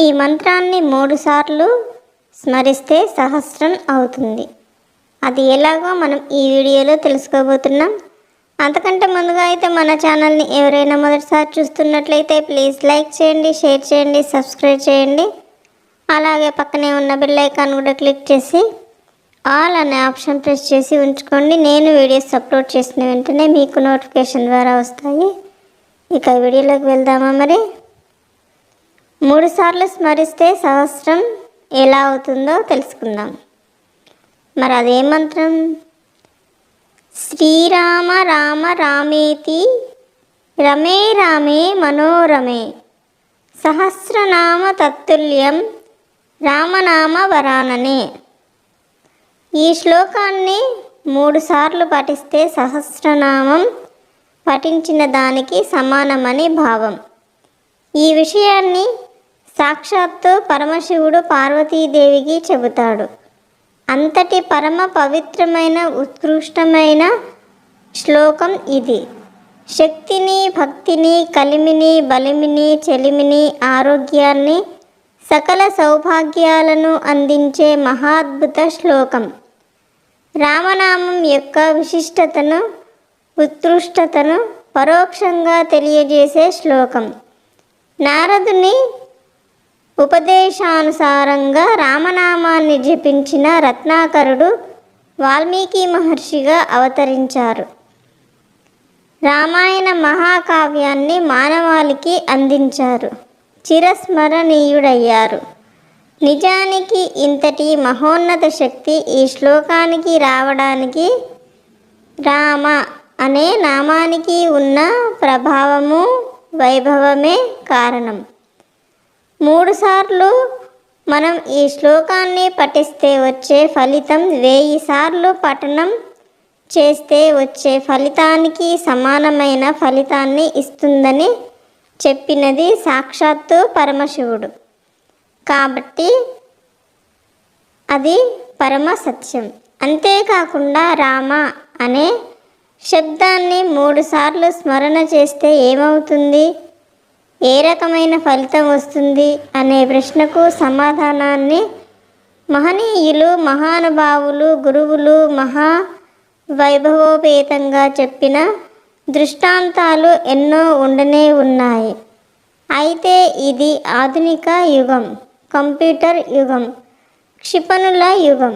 ఈ మంత్రాన్ని మూడుసార్లు స్మరిస్తే సహస్రం అవుతుంది. అది ఎలాగో మనం ఈ వీడియోలో తెలుసుకోబోతున్నాం. అంతకంటే ముందుగా అయితే మన ఛానల్ని ఎవరైనా మొదటిసారి చూస్తున్నట్లయితే ప్లీజ్ లైక్ చేయండి షేర్ చేయండి సబ్స్క్రైబ్ చేయండి. అలాగే పక్కనే ఉన్న బెల్ ఐకాన్ కూడా క్లిక్ చేసి ఆల్ అనే ఆప్షన్ ప్రెస్ చేసి ఉంచుకోండి. నేను వీడియోస్ అప్లోడ్ చేసిన వెంటనే మీకు నోటిఫికేషన్ ద్వారా వస్తాయి. ఇక వీడియోలోకి వెళ్దామా మరి? మూడుసార్లు స్మరిస్తే సహస్రం ఎలా అవుతుందో తెలుసుకుందాం. మరి అదే మంత్రం? శ్రీరామ రామ రామేతి రమే రామే మనోరమే సహస్రనామ తత్తుల్యం రామనామ వరాననే. ఈ శ్లోకాన్ని మూడుసార్లు పఠిస్తే సహస్రనామం పఠించిన దానికి సమానమని భావం. ఈ విషయాన్ని సాక్షాత్తు పరమశివుడు పార్వతీదేవికి చెబుతాడు. అంతటి పరమ పవిత్రమైన ఉత్కృష్టమైన శ్లోకం ఇది. శక్తిని భక్తిని కలిమిని బలిమిని చెలిమిని ఆరోగ్యాన్ని సకల సౌభాగ్యాలను అందించే మహాద్భుత శ్లోకం. రామనామం యొక్క విశిష్టతను ఉత్కృష్టతను పరోక్షంగా తెలియజేసే శ్లోకం. నారదుని ఉపదేశానుసారంగా రామనామాన్ని జపించిన రత్నాకరుడు వాల్మీకి మహర్షిగా అవతరించారు. రామాయణ మహాకావ్యాన్ని మానవాళికి అందించారు. చిరస్మరణీయుడయ్యారు. నిజానికి ఇంతటి మహోన్నత శక్తి ఈ శ్లోకానికి రావడానికి రామ అనే నామానికి ఉన్న ప్రభావము వైభవమే కారణం. మూడుసార్లు మనం ఈ శ్లోకాన్ని పఠిస్తే వచ్చే ఫలితం వెయ్యి సార్లు పఠనం చేస్తే వచ్చే ఫలితానికి సమానమైన ఫలితాన్ని ఇస్తుందని చెప్పినది సాక్షాత్తు పరమశివుడు. కాబట్టి అది పరమ సత్యం. అంతేకాకుండా రామ అనే శబ్దాన్ని మూడుసార్లు స్మరణ చేస్తే ఏమవుతుంది? ఏ రకమైన ఫలితం వస్తుంది అనే ప్రశ్నకు సమాధానాన్ని మహనీయులు మహానుభావులు గురువులు మహా వైభవోపేతంగా చెప్పిన దృష్టాంతాలు ఎన్నో ఉండనే ఉన్నాయి. అయితే ఇది ఆధునిక యుగం కంప్యూటర్ యుగం క్షిపణుల యుగం.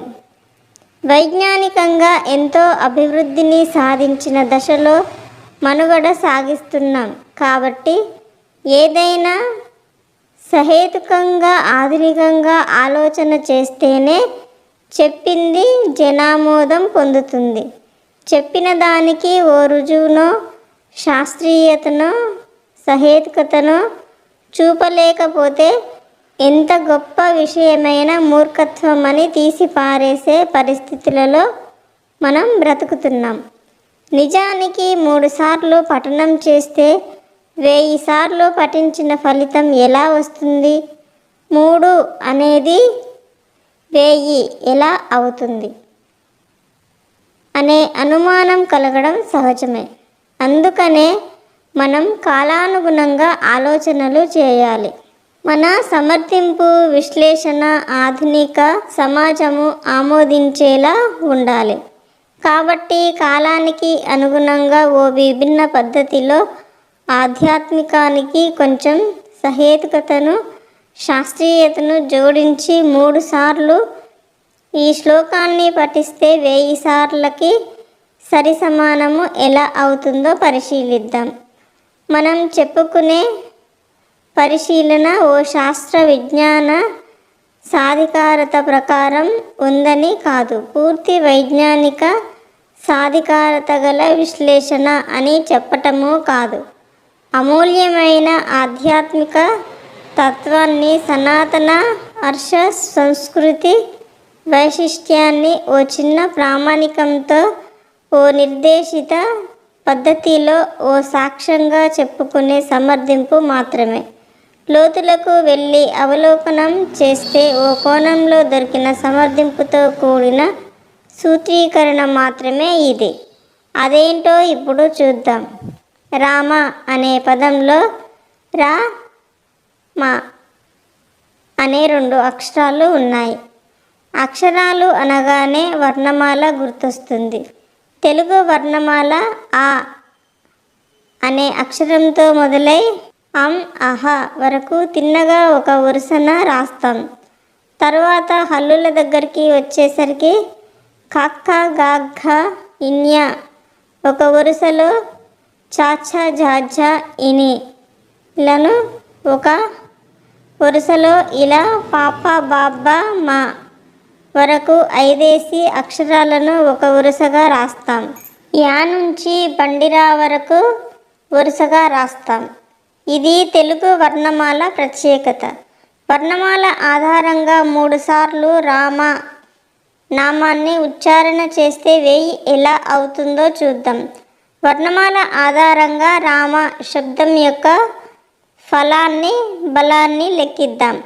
వైజ్ఞానికంగా ఎంతో అభివృద్ధిని సాధించిన దశలో మనుగడ సాగిస్తున్నాం కాబట్టి ఏదైనా సహేతుకంగా ఆధునికంగా ఆలోచన చేస్తేనే చెప్పింది జనామోదం పొందుతుంది. చెప్పిన దానికి ఓ రుజువునో శాస్త్రీయతనో సహేతుకతనో చూపలేకపోతే ఎంత గొప్ప విషయమైన మూర్ఖత్వం అని తీసిపారేసే పరిస్థితులలో మనం బ్రతుకుతున్నాం. నిజానికి మూడుసార్లు పఠనం చేస్తే వెయ్యి సార్లు పఠించిన ఫలితం ఎలా వస్తుంది? మూడు అనేది వెయ్యి ఎలా అవుతుంది? అనే అనుమానం కలగడం సహజమే. అందుకనే మనం కాలానుగుణంగా ఆలోచనలు చేయాలి. మన సమర్థింపు విశ్లేషణ ఆధునిక సమాజము ఆమోదించేలా ఉండాలి. కాబట్టి కాలానికి అనుగుణంగా ఓ విభిన్న పద్ధతిలో ఆధ్యాత్మికానికి కొంచెం సహేతుకతను శాస్త్రీయతను జోడించి మూడు సార్లు ఈ శ్లోకాన్ని పఠిస్తే వెయ్యి సార్లకి సరి సమానము ఎలా అవుతుందో పరిశీలిద్దాం. మనం చెప్పుకునే పరిశీలన ఓ శాస్త్ర విజ్ఞాన సాధికారత ప్రకారం ఉందని కాదు. పూర్తి వైజ్ఞానిక సాధికారత గల విశ్లేషణ అని చెప్పటము కాదు. అమూల్యమైన ఆధ్యాత్మిక తత్వాన్ని సనాతన హర్ష సంస్కృతి వైశిష్ట్యాన్ని ఓ చిన్న ప్రామాణికంతో ఓ నిర్దేశిత పద్ధతిలో ఓ సాక్ష్యంగా చెప్పుకునే సమర్థింపు మాత్రమే. లోతులకు వెళ్ళి అవలోకనం చేస్తే ఓ కోణంలో దొరికిన సమర్థింపుతో కూడిన సూత్రీకరణ మాత్రమే ఇది. అదేంటో ఇప్పుడు చూద్దాం. రామ అనే పదంలో రా మా అనే రెండు అక్షరాలు ఉన్నాయి. అక్షరాలు అనగానే వర్ణమాల గుర్తొస్తుంది. తెలుగు వర్ణమాల ఆ అనే అక్షరంతో మొదలై అం అహ వరకు తిన్నగా ఒక వరుసన రాస్తాం. తర్వాత హల్లుల దగ్గరికి వచ్చేసరికి కక్క గాఘ ఇన్య ఒక వరుసలో చాచా జాజా ఇని. లను ఒక వరుసలో ఇలా పాప బాబ్బా మా వరకు ఐదేసి అక్షరాలను ఒక వరుసగా రాస్తాం. యా నుంచి బండిరా వరకు వరుసగా రాస్తాం. ఇది తెలుగు వర్ణమాల ప్రత్యేకత. వర్ణమాల ఆధారంగా మూడుసార్లు రామ నామాన్ని ఉచ్చారణ చేస్తే వేయి ఎలా అవుతుందో చూద్దాం. వర్ణమాల ఆధారంగా రామ శబ్దం యొక్క ఫలాన్ని బలాన్ని లెక్కిద్దాం.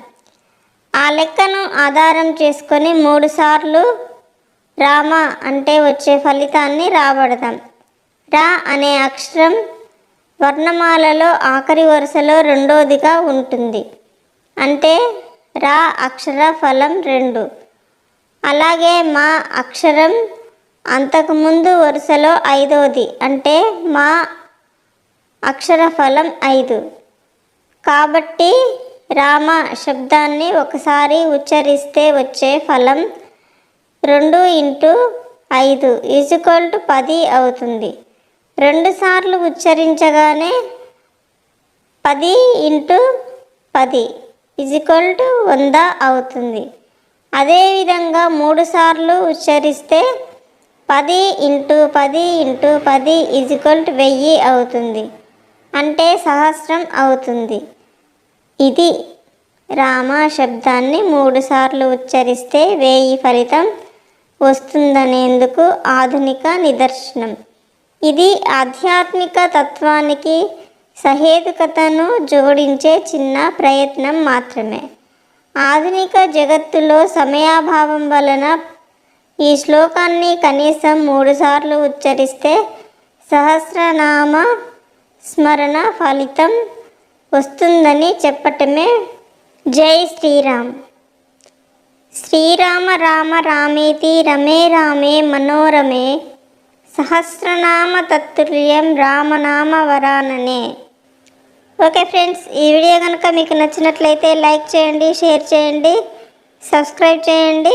ఆ లెక్కను ఆధారం చేసుకొని మూడుసార్లు రామ అంటే వచ్చే ఫలితాన్ని రాబడదాం. రా అనే అక్షరం వర్ణమాలలో ఆఖరి వరుసలో రెండోదిగా ఉంటుంది. అంటే రా అక్షర ఫలం రెండు. అలాగే మా అక్షరం అంతకుముందు వరుసలో ఐదవది అంటే మా అక్షర ఫలం ఐదు. కాబట్టి రామ శబ్దాన్ని ఒకసారి ఉచ్చరిస్తే వచ్చే ఫలం రెండు ఇంటూ ఐదు ఈజ్వల్ టు పది అవుతుంది. రెండుసార్లు ఉచ్చరించగానే పది ఇంటూ పది ఈజ్వల్ టు వంద అవుతుంది. అదేవిధంగా మూడు సార్లు ఉచ్చరిస్తే పది ఇంటూ పది ఇంటూ పది ఈజ్వల్ టు వెయ్యి అవుతుంది. అంటే సహస్రం అవుతుంది. ఇది రామ శబ్దాన్ని మూడుసార్లు ఉచ్చరిస్తే వేయి ఫలితం వస్తుందనేందుకు ఆధునిక నిదర్శనం. ఇది ఆధ్యాత్మిక తత్వానికి సహేతుకతను జోడించే చిన్న ప్రయత్నం మాత్రమే. ఆధునిక జగత్తులో సమయాభావం వలన ఈ శ్లోకాన్ని కనీసం మూడుసార్లు ఉచ్చరిస్తే సహస్రనామ స్మరణ ఫలితం వస్తుందని చెప్పటమే జై శ్రీరామ్. శ్రీరామ రామ రామేతి రమే రామే మనోరమే సహస్రనామ తత్తుల్యం రామనామ వరాననే. ఓకే ఫ్రెండ్స్ ఈ వీడియో కనుక మీకు నచ్చినట్లయితే లైక్ చేయండి షేర్ చేయండి సబ్స్క్రైబ్ చేయండి.